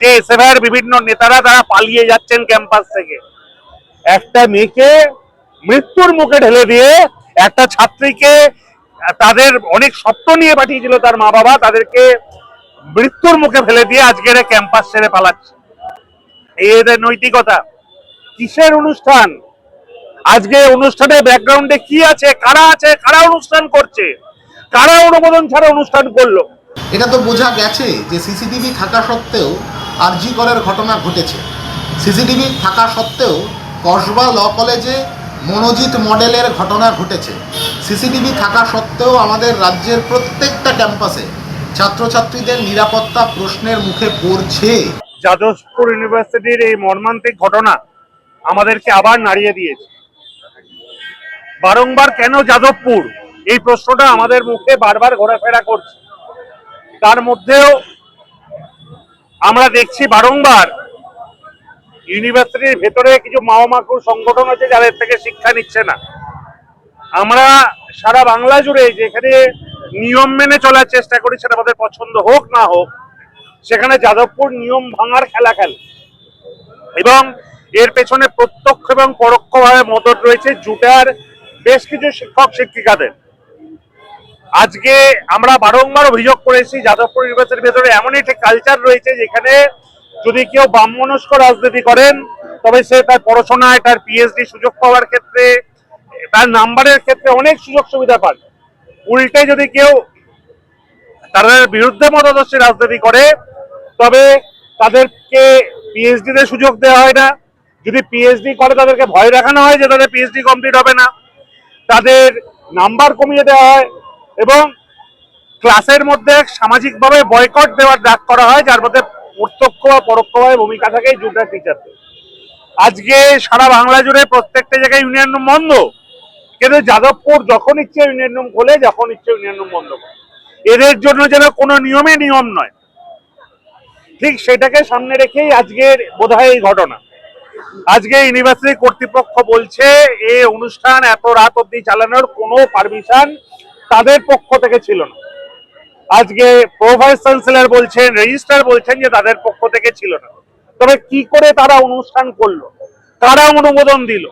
যে এসএফআইয়ের বিভিন্ন নেতারা তারা পালিয়ে যাচ্ছেন ক্যাম্পাস থেকে। একটা মেয়েকে মৃত্যুর মুখে ঢেলে দিয়ে একটা ছাত্রীকে তাদের অনেক স্বপ্ন নিয়ে পাঠিয়েছিল তার মা বাবা তাদেরকে মৃত্যুর মুখে ফেলে দিয়ে আজকের ক্যাম্পাস ছেড়ে পালাচ্ছে। এদের নৈতিকতা। কিসের অনুষ্ঠান? আজকে অনুষ্ঠানের ব্যাকগ্রাউন্ডে কি আছে? কারা আছে? কারা অনুষ্ঠান করছে? কারা অনুমোদন ছাড়া অনুষ্ঠান করল? এটা তো বোঝা গেছে যে সিসিটিভি থাকা সত্ত্বেও আরজি ঘটনা ঘটেছে। সিসিটিভি থাকা সত্ত্বেও কসবা ল কলেজে মনোজিৎ মডেলের ঘটনা ঘটেছে। সিসিটিভি থাকা সত্ত্বেও আমাদের রাজ্যের প্রত্যেকটা ক্যাম্পাসে ছাত্রছাত্রীদের নিরাপত্তা প্রশ্নের মুখে পড়ছে। যাদবপুর ইউনিভার্সিটির এই মর্মান্তিক ঘটনা আমাদেরকে আবার নাড়িয়ে দিয়েছে। বারংবার কেন যাদবপুর? এই প্রশ্নটা আমাদের মুখে বারবার ঘোরাফেরা করছে। তার মধ্যেও আমরা দেখছি বারংবার। ইউনিভার্সিটির ভেতরে কিছু মাওমাকুর সংগঠন আছে যাদের থেকে শিক্ষা নিচ্ছে না। আমরা সারা বাংলা জুড়ে যেখানে নিয়ম মেনে চলার চেষ্টা করি, সেটা আমাদের পছন্দ হোক না হোক, সেখানে যাদবপুর নিয়ম ভাঙার খেলা খেলে। এবং এর পেছনে প্রত্যক্ষ এবং পরোক্ষভাবে মদত রয়েছে জুটার বেশ কিছু শিক্ষক শিক্ষিকাদের আজকে আমরা বারংবার অভিযোগ করেছি, যাদবপুর ইউনিভার্সিটির ভেতরে এমন একটি কালচার রয়েছে যেখানে যদি কেউ বামমনস্ক রাজনীতি করেন, তবে সে তার পড়াশোনায়, তার পিএইচডি সুযোগ পাওয়ার ক্ষেত্রে, তার নাম্বারের ক্ষেত্রে অনেক সুযোগ সুবিধা পান। উল্টে যদি কেউ তাদের বিরুদ্ধে মতাদর্শী রাজনীতি করে, তবে তাদেরকে পিএইচডি তে সুযোগ দেওয়া হয় না। যদি পিএইচডি করে, তাদেরকে ভয় দেখানো হয় যে তাদের পিএইচডি কমপ্লিট হবে না। তাদের নাম্বার কমিয়ে দেওয়া হয়। এবং ক্লাসের মধ্যে সামাজিকভাবে বয়কট দেওয়ার ডাক করা হয়, যার মধ্যে প্রত্যক্ষ বা পরোক্ষভাবে ভূমিকা থাকে জুটার টিচারদের আজকে সারা বাংলা জুড়ে প্রত্যেকটা জায়গায় ইউনিয়ন রুম বন্ধ। কিন্তু যাদবপুর যখন ইচ্ছে ইউনিয়ন রুম খোলে, যখন ইচ্ছে ইউনিয়ন রুম বন্ধ করে। এদের জন্য যেন কোনো নিয়মে নিয়ম নয়। ঠিক সেটাকে সামনে রেখেই আজকের বোধহয় এই ঘটনা। আজকে ইউনিভার্সিটি কর্তৃপক্ষ বলছে এই অনুষ্ঠান এত রাত অবধি চালানোর কোনো পারমিশন তাদের পক্ষ থেকে ছিল না। আজকে প্রো ভাইস চ্যান্সেলর বলছেন রেজিস্ট্রার বলছেন যে তাদের পক্ষ থেকে ছিল না। তবে কি করে তারা অনুষ্ঠান করল? কারা অনুমোদন দিল।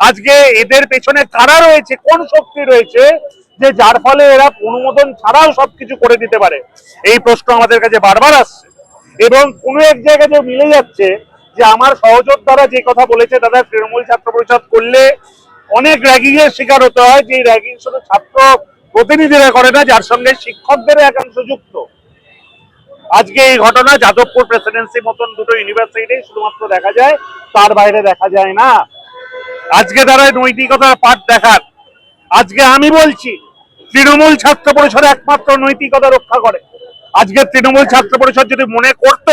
আজকে এদের পেছনে কারা রয়েছে, কোন শক্তি রয়েছে, যে যার ফলে এরা অনুমোদন ছাড়াও সবকিছু করে দিতে পারে? এই প্রশ্ন আমাদের কাছে বারবার আসছে। এবং কোনো এক জায়গায় যে মিলে যাচ্ছে, যে আমার সহযোদ্ধারা যে কথা বলেছে তাদের তৃণমূল ছাত্র পরিষদ করলে অনেক র্যাগিং এর শিকার হতে হয়, যে র্যাগিং শুধু ছাত্র প্রতিনিধিরা করে না, যার সঙ্গে শিক্ষকদের একাংশ যুক্ত। আজকে এই ঘটনা, যাদবপুর প্রেসিডেন্সি মতন দুটো ইউনিভার্সিটি শুধুমাত্র দেখা যায়, তার বাইরে দেখা যায় না। আজকে তারা নৈতিকতার পাঠ দেখার আজকে আমি বলছি, তৃণমূল ছাত্র পরিষদ একমাত্র নৈতিকতা রক্ষা করে। আজকে তৃণমূল ছাত্র পরিষদ যদি মনে করত,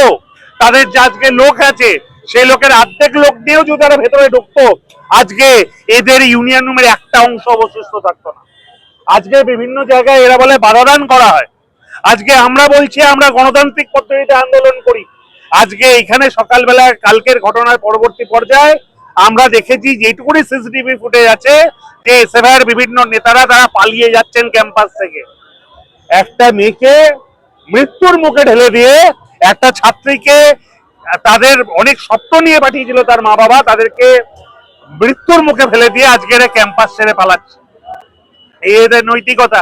তাদের যে আজকে লোক আছে, সেই লোকের অর্ধেক লোক দিয়েও যদি তারা ভেতরে ঢুকতো, আজকে এদের ইউনিয়ন রুমের একটা অংশ অবশিষ্ট থাকতো না। আজকে বিভিন্ন জায়গায় এরা বলে বাধাদান করা হয়। আজকে আমরা বলছি, আমরা গণতান্ত্রিক পদ্ধতিতে আন্দোলন করি। আজকে এখানে সকালবেলা কালকের ঘটনার পরবর্তী পর্যায়ে আমরা দেখেছি যেটুকুনি সিসিটিভি ফুটেজ আছে যে এসএফআইয়ের বিভিন্ন নেতারা তারা পালিয়ে যাচ্ছেন ক্যাম্পাস থেকে। একটা মেয়েকে মৃত্যুর মুখে ঢেলে দিয়ে একটা ছাত্রীকে তাদের অনেক স্বপ্ন নিয়ে পাঠিয়েছিল তার মা বাবা তাদেরকে মৃত্যুর মুখে ফেলে দিয়ে আজকের এই ক্যাম্পাস ছেড়ে পালাচ্ছে। এদের নৈতিকতা।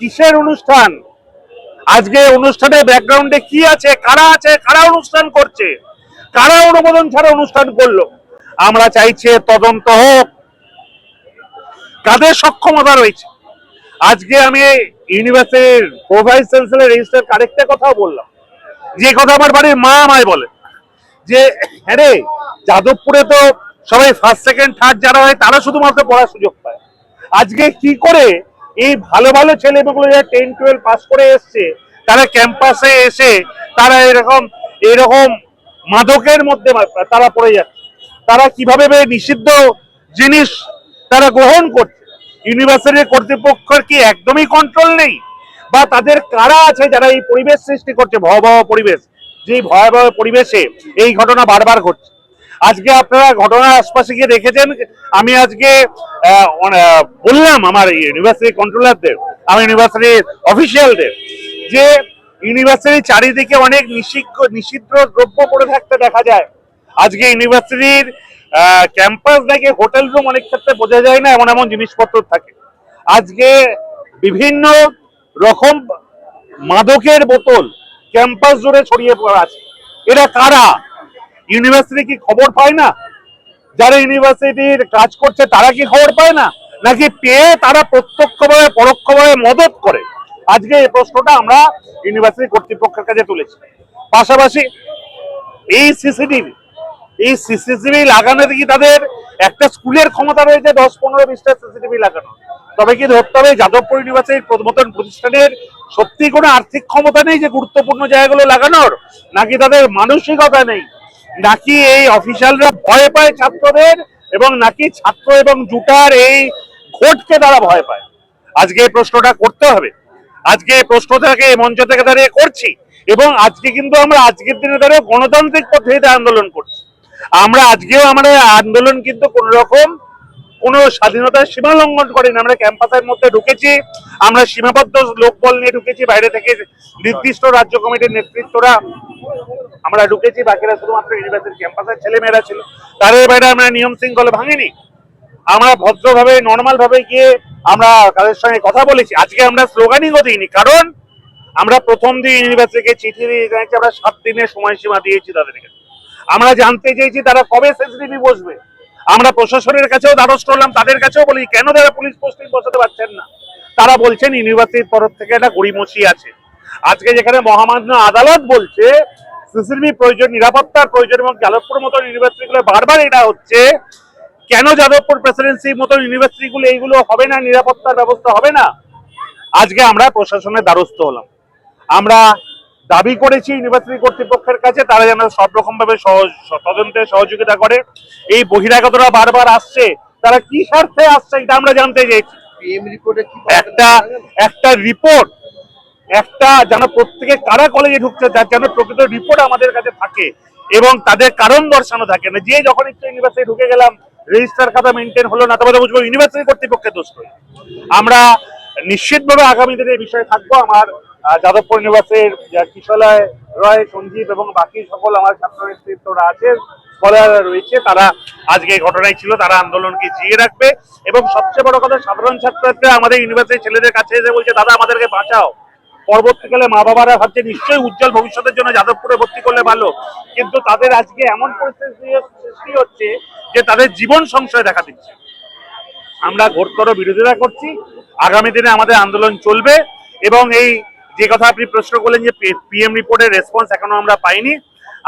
কিসের অনুষ্ঠান? আজকে অনুষ্ঠানের ব্যাকগ্রাউন্ডে কি আছে? কারা আছে? কারা অনুষ্ঠান করছে? কারা অনুমোদন ছাড়া অনুষ্ঠান করল? আমরা চাইছি তদন্ত হোক। কাদের সক্ষমতা রয়েছে? আজকে আমি ইউনিভার্সিটির প্রোভাইস চ্যান্সেলর রেজিস্টার কারেক্টে কথাও বললাম। যে কথা আমার বাড়ির মা আমায় বলে, যে হ্যাঁ রে, যাদবপুরে তো সবাই ফার্স্ট সেকেন্ড থার্ড যারা হয়, তারা শুধুমাত্র পড়ার সুযোগ পায়। আজকে কি করে এই ভালো ভালো ছেলেমেয়েগুলো যারা টেন টুয়েলভ পাস করে এসছে, তারা ক্যাম্পাসে এসে তারা এরকম এরকম মাদকের মধ্যে তারা পড়ে যাচ্ছে। তারা কীভাবে নিষিদ্ধ জিনিস তারা গ্রহণ করছে? ইউনিভার্সিটির কর্তৃপক্ষের কি একদমই কন্ট্রোল নেই? বা তাদের কারা আছে যারা এই পরিবেশ সৃষ্টি করছে? ভয়াবহ পরিবেশ। যে ভয়াবহ পরিবেশে এই ঘটনা বারবার ঘটছে। আজকে আপনারা ঘটনার আশপাশে গিয়ে দেখেছেন, আমি আজকে বললাম আমার ইউনিভার্সিটি কন্ট্রোলারদের আমার ইউনিভার্সিটি অফিসিয়ালদের যে ইউনিভার্সিটির চারিদিকে অনেক নিষিদ্ধ নিষিদ্ধ দ্রব্য পড়ে থাকতে দেখা যায়। আজকে ইউনিভার্সিটির ক্যাম্পাস থেকে হোটেল রুম অনেক ক্ষেত্রে বোঝা যায় না, এমন এমন জিনিসপত্র থাকে। আজকে বিভিন্ন রকম মাদকের বোতল ক্যাম্পাস জুড়ে ছড়িয়ে পড়া আছে। এরা কারা? ইউনিভার্সিটি কি খবর পায় না? যারা ইউনিভার্সিটির কাজ করছে, তারা কি খবর পায় না? নাকি পেয়ে তারা প্রত্যক্ষভাবে, পরোক্ষভাবে মদত করে? আজকে এই প্রশ্নটা আমরা ইউনিভার্সিটি কর্তৃপক্ষের কাছে তুলেছি। পাশাপাশি এই সিসিটিভি এই সিসিটিভি লাগানোতে কি তাদের একটা স্কুলের ক্ষমতা রয়েছে, দশ, পনেরো, বিশটা সিসিটিভি লাগানো তবে কি ধরতে হবে? যাদবপুর ইউনিভার্সিটির মতন প্রতিষ্ঠানের সত্যি কোনো আর্থিক ক্ষমতা নেই যে গুরুত্বপূর্ণ জায়গাগুলো লাগানোর? নাকি তাদের মানসিকতা নেই? নাকি এই অফিসিয়ালরা ভয় পায় ছাত্রদের এবং নাকি ছাত্র এবং জুটার এই ঘোটকে তারা ভয় পায়? আজকে এই প্রশ্নটা করতে হবে। আজকে এই প্রশ্নটাকে এই মঞ্চ থেকে দাঁড়িয়ে করছি এবং আজকে কিন্তু আমরা আজকের দিনে দাঁড়িয়ে গণতান্ত্রিক পদ্ধতিতে আন্দোলন করছি। আমরা আজকেও আমাদের আন্দোলন কিন্তু কোন রকম কোন স্বাধীনতার সীমা লঙ্ঘন করেনি। আমরা ক্যাম্পাসের মধ্যে ঢুকেছি। আমরা সীমাবদ্ধ লোকবল নিয়ে ঢুকেছি। বাইরে থেকে নির্দিষ্ট রাজ্য কমিটির নেতৃত্বরা আমরা ঢুকেছি। বাকিরা শুধুমাত্র ইউনিভার্সিটি ক্যাম্পাসের ছেলেমেয়েরা ছিল। তাদের বাইরে আমরা নিয়ম শৃঙ্খলা ভাঙিনি। আমরা ভদ্রভাবে নর্মাল ভাবে গিয়ে আমরা তাদের সঙ্গে কথা বলেছি। আজকে আমরা স্লোগানিংও দিইনি। কারণ আমরা প্রথম দিন ইউনিভার্সিটিকে চিঠি দিয়ে জানিয়েছি, আমরা সাত দিনের সময়সীমা দিয়েছি তাদেরকে। আমরা জানতে চেয়েছি তারা কবে সেন্সিটিভি বসবে। আমরা প্রশাসনের কাছেও দ্বারস্থ হলাম, তাদের কাছেও বলি, কেন তারা পুলিশ পোস্টিং বসাতে পারছেন না? তারা বলছেন, ইউনিভার্সিটির তরফ থেকে একটা গড়িমসি আছে। আজকে যেখানে মহামান্য আদালত বলছে, সিসিটিভি প্রয়োজন, নিরাপত্তার প্রয়োজন এবং যাদবপুর মতন ইউনিভার্সিটিগুলো বারবার এটা হচ্ছে, কেন যাদবপুর প্রেসিডেন্সির মতন ইউনিভার্সিটিগুলো এইগুলো হবে না, নিরাপত্তার ব্যবস্থা হবে না? আজকে আমরা প্রশাসনের দ্বারস্থ হলাম। আমরা দাবি করেছি ইউনিভার্সিটি কর্তৃপক্ষের কাছে তারা যেন সব রকম ভাবে তদন্তে সহযোগিতা করে। এই বহিরাগতরা বারবার আসছে তারা কি স্বার্থে আসছে এটা আমরা জানতে চাইছি একটা একটা রিপোর্ট একটা যেন প্রত্যেকে কারা কলেজে ঢুকছে যার যেন প্রকৃত রিপোর্ট আমাদের কাছে থাকে এবং তাদের কারণ দর্শানো থাকে না। যে যখন ইচ্ছে ইউনিভার্সিটি ঢুকে গেলাম রেজিস্টার খাতা মেনটেন হলো না তবে বুঝব ইউনিভার্সিটি কর্তৃপক্ষের দোষ। আমরা নিশ্চিতভাবে আগামী দিনে এই বিষয়ে থাকব। আমার যাদবপুর যা কিশলয় রয়, সঞ্জীব এবং বাকি সকল আমার ছাত্র নেতৃত্বরা আছে স্কলাররা রয়েছে, তারা আজকে এই ঘটনায় ছিল, তারা আন্দোলনকে জিয়ে রাখবে। এবং সবচেয়ে বড় কথা, সাধারণ ছাত্রছাত্রীরা আমাদের ইউনিভার্সিটির ছেলেদের কাছে এসে বলছে, দাদা, আমাদেরকে বাঁচাও। পরবর্তীকালে মা বাবারা ভাবছে, নিশ্চয়ই উজ্জ্বল ভবিষ্যতের জন্য যাদবপুরে ভর্তি করলে ভালো। কিন্তু তাদের আজকে এমন পরিস্থিতি সৃষ্টি হচ্ছে যে তাদের জীবন সংশয় দেখা দিচ্ছে। আমরা ঘোরতর বিরোধিতা করছি। আগামী দিনে আমাদের আন্দোলন চলবে এবং এই যে কথা আপনি প্রশ্ন করলেন যে পিএম রিপোর্টের রেসপন্স এখনও আমরা পাইনি,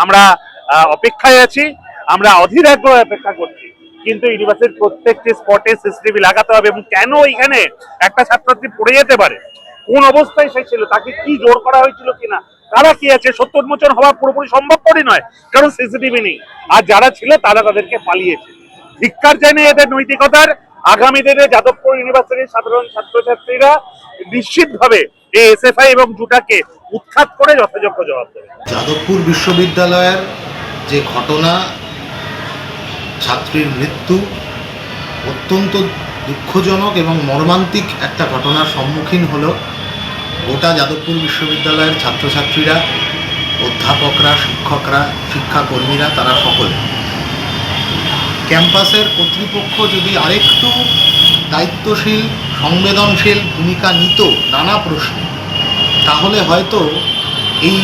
আমরা অপেক্ষায় আছি, আমরা অধীর আগ্রহে অপেক্ষা করছি। কিন্তু ইউনিভার্সিটির প্রত্যেকটি স্পটে সিসিটিভি লাগাতে হবে এবং কেন এখানে একটা ছাত্রছাত্রী পড়ে যেতে পারে? কোন অবস্থায় সে ছিল? তাকে কি জোর করা হয়েছিল কিনা? তারা কি আছে? সত্য উন্মোচন হওয়া পুরোপুরি সম্ভবপরই নয়, কারণ সিসিটিভি নেই। আর যারা ছিল, তারা তাদেরকে পালিয়েছে। ধিক্কার জানিয়ে এদের নৈতিকতার আগামী দিনে যাদবপুর ইউনিভার্সিটির সাধারণ ছাত্রছাত্রীরা নিশ্চিতভাবে এই এসএফআই এবং জুটাকে উৎখাত করে যথাযোগ্য জবাব দেবে। যাদবপুর বিশ্ববিদ্যালয়ের যে ঘটনা, ছাত্রীর মৃত্যু অত্যন্ত দুঃখজনক এবং মর্মান্তিক একটা ঘটনার সম্মুখীন হলো গোটা যাদবপুর বিশ্ববিদ্যালয়ের ছাত্রছাত্রীরা, অধ্যাপকরা, শিক্ষকরা, শিক্ষাকর্মীরা, তারা সকলে। ক্যাম্পাসের কর্তৃপক্ষ যদি আরেকটু দায়িত্বশীল, সংবেদনশীল ভূমিকা নিত নানা প্রশ্নে, তাহলে হয়তো এই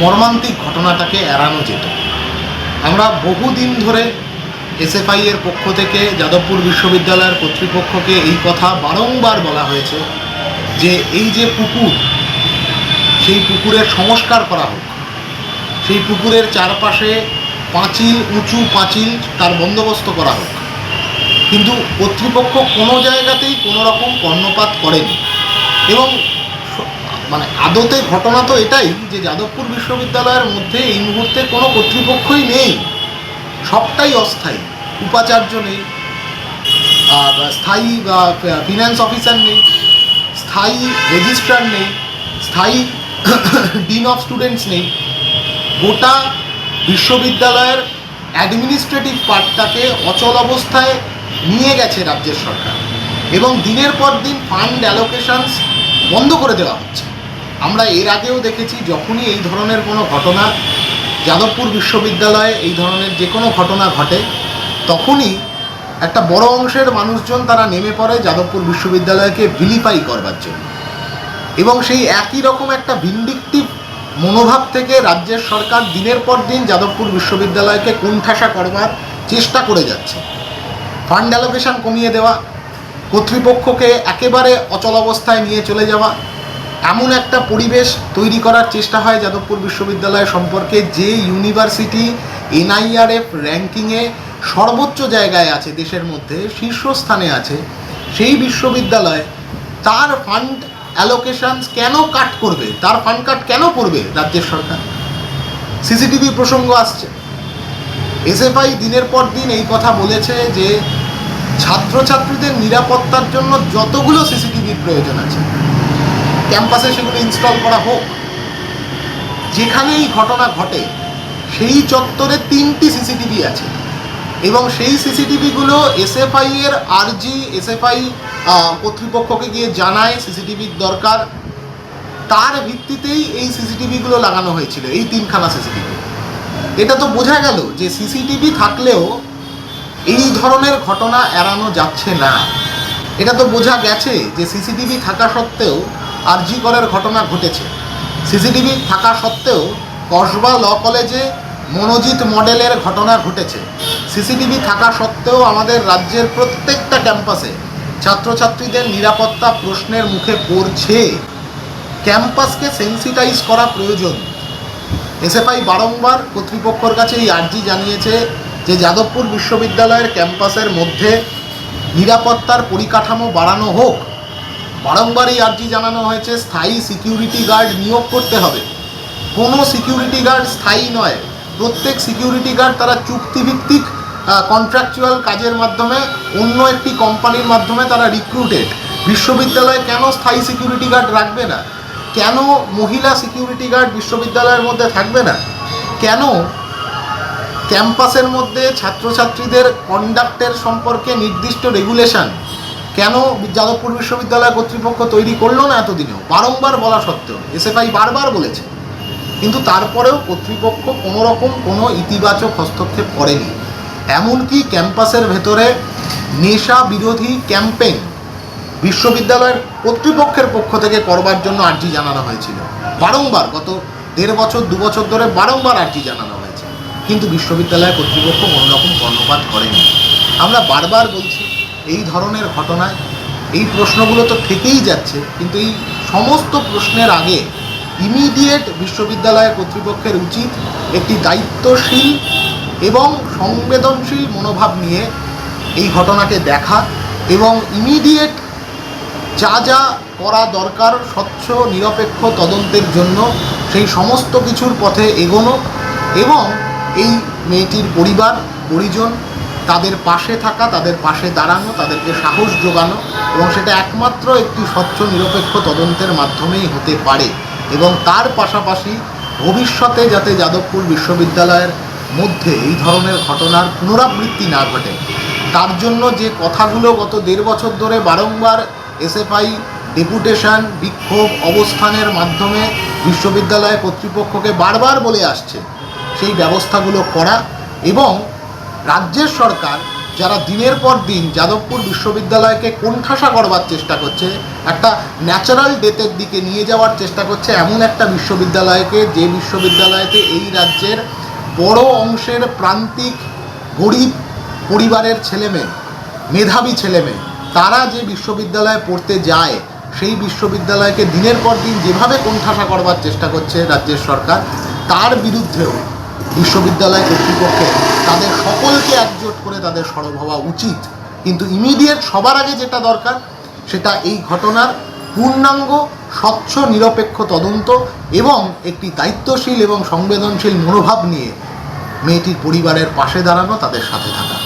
মর্মান্তিক ঘটনাটাকে এড়ানো যেত। আমরা বহুদিন ধরে এসএফআই এর পক্ষ থেকে যাদবপুর বিশ্ববিদ্যালয়ের কর্তৃপক্ষকে এই কথা বারংবার বলা হয়েছে যে এই যে পুকুর, সেই পুকুরের সংস্কার করা হোক, সেই পুকুরের চারপাশে পাঁচিল, উঁচু পাঁচিল তার বন্দোবস্ত করা হোক। কিন্তু কর্তৃপক্ষ কোনো জায়গাতেই কোনো রকম কর্ণপাত করেনি। এবং মানে আদতে ঘটনা তো এটাই যে যাদবপুর বিশ্ববিদ্যালয়ের মধ্যে এই মুহূর্তে কোনো কর্তৃপক্ষই নেই। সবটাই অস্থায়ী। উপাচার্য নেই। আর স্থায়ী ফিনান্স অফিসার নেই। স্থায়ী রেজিস্ট্রার নেই। স্থায়ী ডিন অফ স্টুডেন্টস নেই। গোটা বিশ্ববিদ্যালয়ের অ্যাডমিনিস্ট্রেটিভ পার্টটাকে অচল অবস্থায় নিয়ে গেছে রাজ্যের সরকার এবং দিনের পর দিন ফান্ড অ্যালোকেশনস বন্ধ করে দেওয়া হচ্ছে। আমরা এর আগেও দেখেছি যখনই এই ধরনের কোনো ঘটনা যাদবপুর বিশ্ববিদ্যালয়ে এই ধরনের যে কোনো ঘটনা ঘটে, তখনই একটা বড় অংশের মানুষজন তারা নেমে পড়ে যাদবপুর বিশ্ববিদ্যালয়কে ভিলিফাই করবার জন্য। এবং সেই একই রকম একটা ভিন্ডিকটিভ মনোভাব থেকে রাজ্যের সরকার দিনের পর দিন যাদবপুর বিশ্ববিদ্যালয়কে কোণঠাসা করবার চেষ্টা করে যাচ্ছে। ফান্ড অ্যালোকেশন কমিয়ে দেওয়া, কর্তৃপক্ষকে একেবারে অচল অবস্থায় নিয়ে চলে যাওয়া, এমন একটা পরিবেশ তৈরি করার চেষ্টা হয় যাদবপুর বিশ্ববিদ্যালয় সম্পর্কে যে ইউনিভার্সিটি এনআইআরএফ র্যাঙ্কিংয়ে সর্বোচ্চ জায়গায় আছে দেশের মধ্যে, শীর্ষস্থানে আছে, সেই বিশ্ববিদ্যালয় তার ফান্ড অ্যালোকেশনস কেন কাট করবে? তার ফান্ড কাট কেন করবে রাজ্যের সরকার? সিসিটিভি প্রসঙ্গ আসছে। এসএফআই দিনের পর দিন এই কথা বলেছে যে ছাত্রছাত্রীদের নিরাপত্তার জন্য যতগুলো সিসিটিভির প্রয়োজন আছে, ক্যাম্পাসে সেগুলো ইনস্টল করা হোক যেখানে এই ঘটনা ঘটে, সেই চত্বরে তিনটি সিসিটিভি আছে। এবং সেই সিসিটিভিগুলো এসএফআই এর আরজি এসএফআই কর্তৃপক্ষকে গিয়ে জানায় সিসিটিভির দরকার। তার ভিত্তিতেই এই সিসিটিভিগুলো লাগানো হয়েছিল, এই তিনখানা সিসিটিভি এটা তো বোঝা গেল যে সিসিটিভি থাকলেও এই ধরনের ঘটনা এড়ানো যাচ্ছে না। এটা তো বোঝা গেছে যে সিসিটিভি থাকা সত্ত্বেও আরজি করের ঘটনা ঘটেছে। সিসিটিভি থাকা সত্ত্বেও কসবা ল কলেজে মনোজিৎ মডেলের ঘটনা ঘটেছে। সিসিটিভি থাকা সত্ত্বেও আমাদের রাজ্যের প্রত্যেকটা ক্যাম্পাসে ছাত্রছাত্রীদের নিরাপত্তা প্রশ্নের মুখে পড়ছে। ক্যাম্পাসকে সেন্সিটাইজ করা প্রয়োজন। এসএফআই বারংবার কর্তৃপক্ষর কাছে এই আর্জি জানিয়েছে যে যাদবপুর বিশ্ববিদ্যালয়ের ক্যাম্পাসের মধ্যে নিরাপত্তার পরিকাঠামো বাড়ানো হোক। বারংবার এই আর্জি জানানো হয়েছে, স্থায়ী সিকিউরিটি গার্ড নিয়োগ করতে হবে। কোনো সিকিউরিটি গার্ড স্থায়ী নয়। প্রত্যেক সিকিউরিটি গার্ড তারা চুক্তিভিত্তিক কন্ট্রাকচুয়াল কাজের মাধ্যমে, অন্য একটি কোম্পানির মাধ্যমে তারা রিক্রুটেড বিশ্ববিদ্যালয়ে কেন স্থায়ী সিকিউরিটি গার্ড রাখবে না? কেন মহিলা সিকিউরিটি গার্ড বিশ্ববিদ্যালয়ের মধ্যে থাকবে না? কেন ক্যাম্পাসের মধ্যে ছাত্রছাত্রীদের কন্ডাক্টের সম্পর্কে নির্দিষ্ট রেগুলেশন কেন যাদবপুর বিশ্ববিদ্যালয় কর্তৃপক্ষ তৈরি করল না এতদিনেও? বারংবার বলা সত্ত্বেও। এসএফআই বারবার বলেছে। কিন্তু তারপরেও কর্তৃপক্ষ কোনো রকম কোনো ইতিবাচক হস্তক্ষেপ করেনি। এমনকি ক্যাম্পাসের ভেতরে নেশা বিরোধী ক্যাম্পেইন বিশ্ববিদ্যালয়ের কর্তৃপক্ষের পক্ষ থেকে করবার জন্য আর্জি জানানো হয়েছিল। বারংবার গত দেড় বছর, দু বছর ধরে বারংবার আর্জি জানানো হয়েছে। কিন্তু বিশ্ববিদ্যালয় কর্তৃপক্ষ কোনো রকম কর্ণপাত করেনি। আমরা বারবার বলছি, এই ধরনের ঘটনায় এই প্রশ্নগুলো তো থেকেই যাচ্ছে, কিন্তু এই সমস্ত প্রশ্নের আগে ইমিডিয়েট বিশ্ববিদ্যালয় কর্তৃপক্ষের উচিত একটি দায়িত্বশীল এবং সংবেদনশীল মনোভাব নিয়ে এই ঘটনাকে দেখা এবং ইমিডিয়েট যা যা করা দরকার, স্বচ্ছ, নিরপেক্ষ তদন্তের জন্য সেই সমস্ত কিছুর পথে এগোনো এবং এই মেয়েটির পরিবার, পরিজন, তাদের পাশে থাকা, তাদের পাশে দাঁড়ানো, তাদেরকে সাহস যোগানো এবং সেটা একমাত্র একটি স্বচ্ছ, নিরপেক্ষ তদন্তের মাধ্যমেই হতে পারে এবং তার পাশাপাশি ভবিষ্যতে যাতে যাদবপুর বিশ্ববিদ্যালয়ের মধ্যে এই ধরনের ঘটনার পুনরাবৃত্তি না ঘটে। তার জন্য যে কথাগুলো গত দেড় বছর ধরে বারংবার এসএফআই ডেপুটেশন, বিক্ষোভ, অবস্থানের মাধ্যমে বিশ্ববিদ্যালয় কর্তৃপক্ষকে বারবার বলে আসছে, সেই ব্যবস্থাগুলো করা এবং রাজ্যের সরকার যারা দিনের পর দিন যাদবপুর বিশ্ববিদ্যালয়কে কোণঠাসা করবার চেষ্টা করছে, একটা ন্যাচারাল ডেথের দিকে নিয়ে যাওয়ার চেষ্টা করছে, এমন একটা বিশ্ববিদ্যালয়কে যে বিশ্ববিদ্যালয়তে এই রাজ্যের বড় অংশের প্রান্তিক গরিব পরিবারের ছেলেমেয়ে মেধাবী ছেলেমেয়ে তারা যে বিশ্ববিদ্যালয়ে পড়তে যায়, সেই বিশ্ববিদ্যালয়কে দিনের পর দিন যেভাবে কোণঠাসা করবার চেষ্টা করছে রাজ্যের সরকার, তার বিরুদ্ধেও বিশ্ববিদ্যালয় কর্তৃপক্ষের, তাদের সকলকে একজোট করে তাদের সরব হওয়া উচিত। কিন্তু ইমিডিয়েট সবার আগে যেটা দরকার, সেটা এই ঘটনার পূর্ণাঙ্গ, স্বচ্ছ, নিরপেক্ষ তদন্ত এবং একটি দায়িত্বশীল এবং সংবেদনশীল মনোভাব নিয়ে মেয়েটির পরিবারের পাশে দাঁড়ানো তাদের সাথে থাকা।